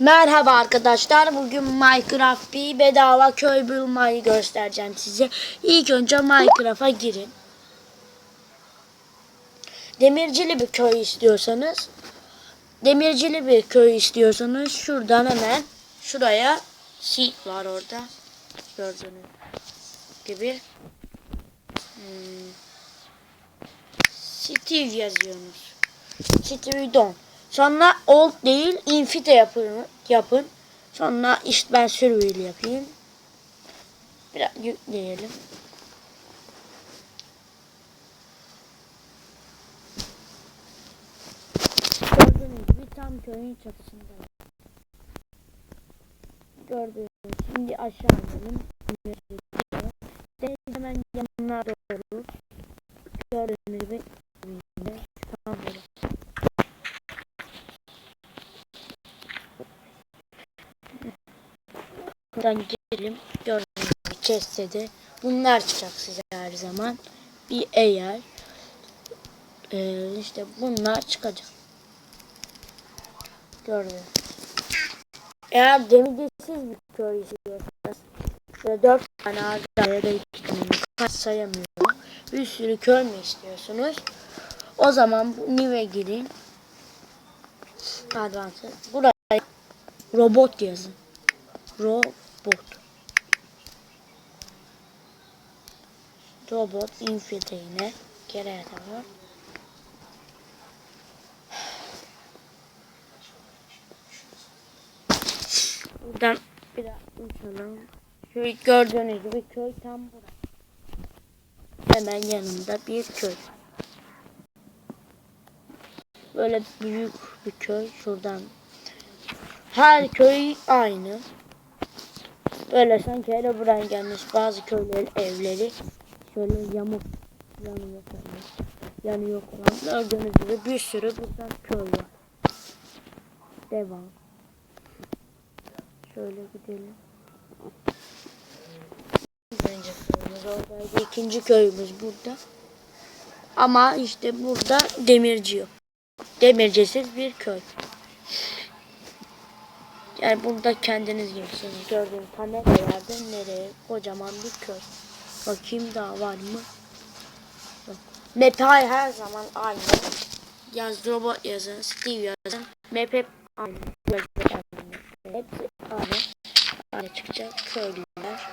Merhaba arkadaşlar. Bugün Minecraft bir bedava köy bulmayı göstereceğim size. İlk önce Minecraft'a girin. Demircili bir köy istiyorsanız Demircili bir köy istiyorsanız şuradan hemen şuraya seed var orada. Gördüğünüz gibi. Hmm. Steve yazıyorsunuz. Steve Don. Sonra old değil infite yapın. yapın. Sonra işte ben survival yapayım. Biraz yükleyelim. Gördüğünüz gibi tam köyün çatısında. Gördüğünüz şimdi aşağı inelim. Deniz hemen yanına doğru. Gördüğünüz gibi tam böyle. Buradan girelim. Gördüğünüz gibi kestede. Bunlar çıkacak size her zaman. Bir eğer ee, işte bunlar çıkacak. Gördüğünüz. Eğer demircisiz bir köy istiyorsanız ve dört tane ağaca ya da iki tane kaç sayamıyorum. Bir sürü köy mü istiyorsunuz? O zaman bu Nive girin. Advanced. Buraya robot yazın. Robot. Robot infiltre yine. Geri. Buradan biraz uçalım. Şu gördüğünüz gibi köy tam burada. Hemen yanında bir köy. Böyle büyük bir köy. Şuradan her köy aynı. Böyle sanki hele buraya gelmiş bazı köylerin evleri şöyle yamuk yanıyor falan. Yanıyor falan. Gördüğünüz gibi bir sürü burada köy var. Devam. Şöyle gidelim. Önce köyümüz oradaydı. İkinci köyümüz burada. Ama işte burada demirci yok. Demircisiz bir köy. Yani burada kendiniz girsiniz. Gördüğüm kameraylarda nereye? Kocaman bir köy. Bakayım daha var mı? Yok. Her zaman aynı. Yaz robot yazın, Steve yazın. Map hep aynı. Hepsi aynı. Aynı çıkacak köylüler.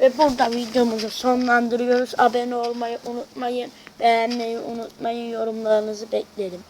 Ve burada videomuzu sonlandırıyoruz. Abone olmayı unutmayın. Beğenmeyi unutmayın. Yorumlarınızı beklerim.